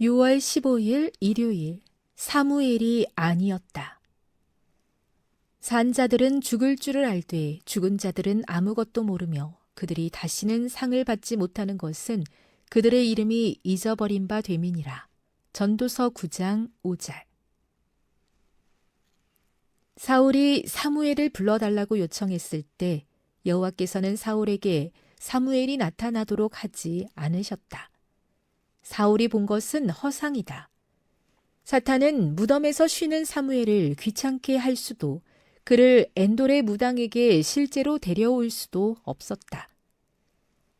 6월 15일 일요일 사무엘이 아니었다. 산 자들은 죽을 줄을 알되 죽은 자들은 아무것도 모르며 그들이 다시는 상을 받지 못하는 것은 그들의 이름이 잊어버린 바 됨이니라. 전도서 9장 5절 사울이 사무엘을 불러달라고 요청했을 때 여호와께서는 사울에게 사무엘이 나타나도록 하지 않으셨다. 사울이 본 것은 허상이다. 사탄은 무덤에서 쉬는 사무엘을 귀찮게 할 수도 그를 엔돌의 무당에게 실제로 데려올 수도 없었다.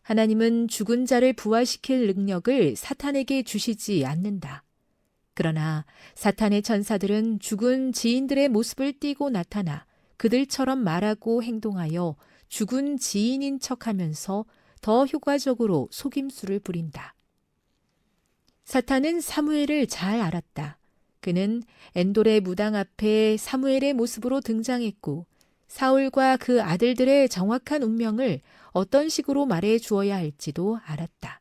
하나님은 죽은 자를 부활시킬 능력을 사탄에게 주시지 않는다. 그러나 사탄의 천사들은 죽은 지인들의 모습을 띠고 나타나 그들처럼 말하고 행동하여 죽은 지인인 척 하면서 더 효과적으로 속임수를 부린다. 사탄은 사무엘을 잘 알았다. 그는 엔돌의 무당 앞에 사무엘의 모습으로 등장했고 사울과 그 아들들의 정확한 운명을 어떤 식으로 말해 주어야 할지도 알았다.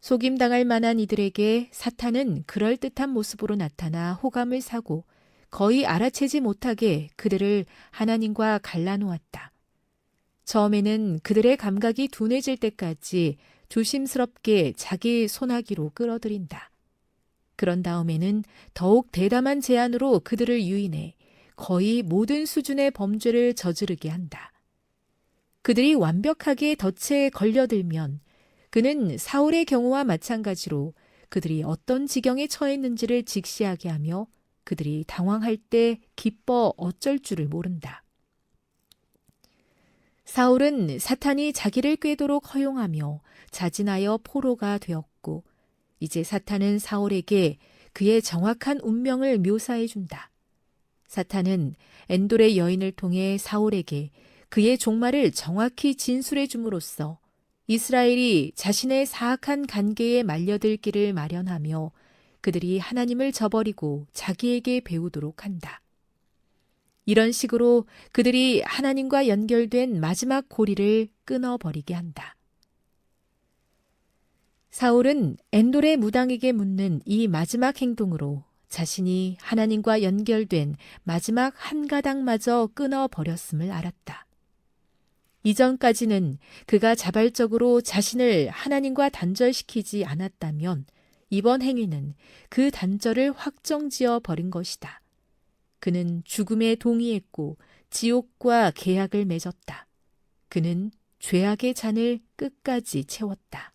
속임당할 만한 이들에게 사탄은 그럴듯한 모습으로 나타나 호감을 사고 거의 알아채지 못하게 그들을 하나님과 갈라놓았다. 처음에는 그들의 감각이 둔해질 때까지 조심스럽게 자기 소나기로 끌어들인다. 그런 다음에는 더욱 대담한 제안으로 그들을 유인해 거의 모든 수준의 범죄를 저지르게 한다. 그들이 완벽하게 덫에 걸려들면 그는 사울의 경우와 마찬가지로 그들이 어떤 지경에 처했는지를 직시하게 하며 그들이 당황할 때 기뻐 어쩔 줄을 모른다. 사울은 사탄이 자기를 꿰도록 허용하며 자진하여 포로가 되었고 이제 사탄은 사울에게 그의 정확한 운명을 묘사해 준다. 사탄은 엔돌의 여인을 통해 사울에게 그의 종말을 정확히 진술해 줌으로써 이스라엘이 자신의 사악한 관계에 말려들 길을 마련하며 그들이 하나님을 저버리고 자기에게 배우도록 한다. 이런 식으로 그들이 하나님과 연결된 마지막 고리를 끊어버리게 한다. 사울은 엔돌의 무당에게 묻는 이 마지막 행동으로 자신이 하나님과 연결된 마지막 한 가닥마저 끊어버렸음을 알았다. 이전까지는 그가 자발적으로 자신을 하나님과 단절시키지 않았다면 이번 행위는 그 단절을 확정지어 버린 것이다. 그는 죽음에 동의했고 지옥과 계약을 맺었다. 그는 죄악의 잔을 끝까지 채웠다.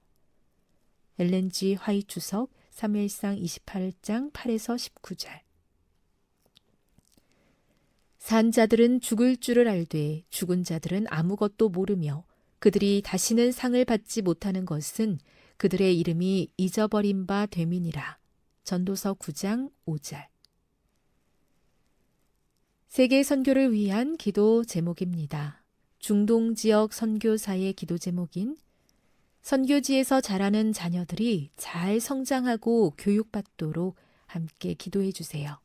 엘렌지 화이 주석 3일상 28장 8에서 19절 산 자들은 죽을 줄을 알되 죽은 자들은 아무것도 모르며 그들이 다시는 상을 받지 못하는 것은 그들의 이름이 잊어버린 바 됨이니라. 전도서 9장 5절 세계 선교를 위한 기도 제목입니다. 중동 지역 선교사의 기도 제목인 선교지에서 자라는 자녀들이 잘 성장하고 교육받도록 함께 기도해 주세요.